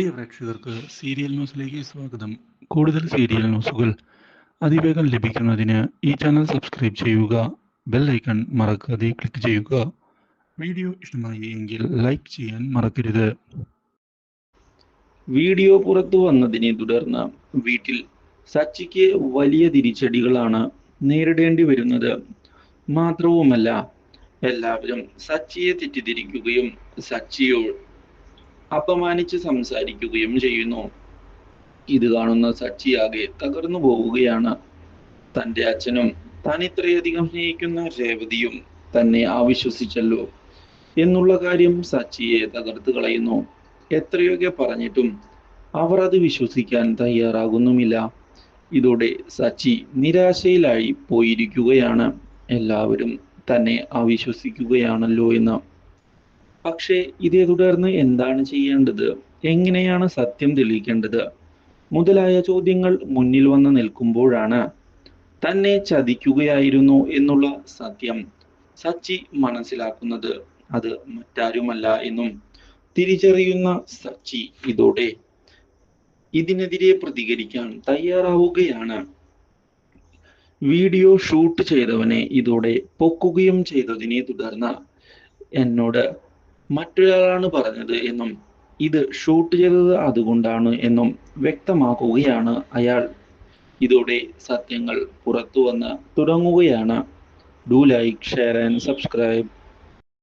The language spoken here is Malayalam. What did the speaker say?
പ്രിയ പ്രേക്ഷകർക്ക് സീരിയൽ ന്യൂസിലേക്ക് സ്വാഗതം. കൂടുതൽ സീരിയൽ ന്യൂസുകൾ അതിവേഗം ലഭിക്കുന്നതിന് ഈ ചാനൽ സബ്സ്ക്രൈബ് ചെയ്യുക ബെൽ ഐക്കൺ മറക്കാതെ ക്ലിക്ക് ചെയ്യുക. വീഡിയോ ഇഷ്ടമായി എങ്കിൽ ലൈക്ക് ചെയ്യാൻ മറക്കരുത്. വീഡിയോ പുറത്തു വന്നതിനെ തുടർന്ന് വീട്ടിൽ സച്ചിക്ക് വലിയ തിരിച്ചടികളാണ് നേരിടേണ്ടി വരുന്നത്. മാത്രവുമല്ല എല്ലാവരും സച്ചിയെ തെറ്റിദ്ധരിക്കുകയും സച്ചിയോട് അപമാനിച്ച് സംസാരിക്കുകയും ചെയ്യുന്നു. ഇത് കാണുന്ന സച്ചിയാകെ തകർന്നു പോവുകയാണ് തന്റെ അച്ഛനും. താൻ ഇത്രയധികം സ്നേഹിക്കുന്ന രേവതിയും തന്നെ ആവിശ്വസിച്ചല്ലോ എന്നുള്ള കാര്യം സച്ചിയെ തകർത്ത് കളയുന്നു. എത്രയൊക്കെ പറഞ്ഞിട്ടും അവർ അത് വിശ്വസിക്കാൻ തയ്യാറാകുന്നുമില്ല. ഇതോടെ സച്ചി നിരാശയിലായി പോയിരിക്കുകയാണ്. എല്ലാവരും തന്നെ അവിശ്വസിക്കുകയാണല്ലോ എന്ന്. പക്ഷേ ഇതേ തുടർന്ന് എന്താണ് ചെയ്യേണ്ടത്? എങ്ങനെയാണ് സത്യം തെളിയിക്കേണ്ടത്? മുതലായ ചോദ്യങ്ങൾ മുന്നിൽ വന്ന് നിൽക്കുമ്പോഴാണ് തന്നെ ചതിക്കുകയായിരുന്നു എന്നുള്ള സത്യം സച്ചി മനസ്സിലാക്കുന്നത്. അത് മറ്റാരുമല്ല എന്നും തിരിച്ചറിയുന്ന സച്ചി ഇതോടെ ഇതിനെതിരെ പ്രതികരിക്കാൻ തയ്യാറാവുകയാണ്. വീഡിയോ ഷൂട്ട് ചെയ്തവനെ ഇതോടെ പൊക്കുകയും ചെയ്തതിനെ തുടർന്ന് എന്നോട് മറ്റൊരാളാണ് പറഞ്ഞത് എന്നും ഇത് ഷൂട്ട് ചെയ്തത് അതുകൊണ്ടാണ് എന്നും വ്യക്തമാക്കുകയാണ് അയാൾ. ഇതോടെ സത്യങ്ങൾ പുറത്തു വന്ന് തുടങ്ങുകയാണ്. Do like share and subscribe.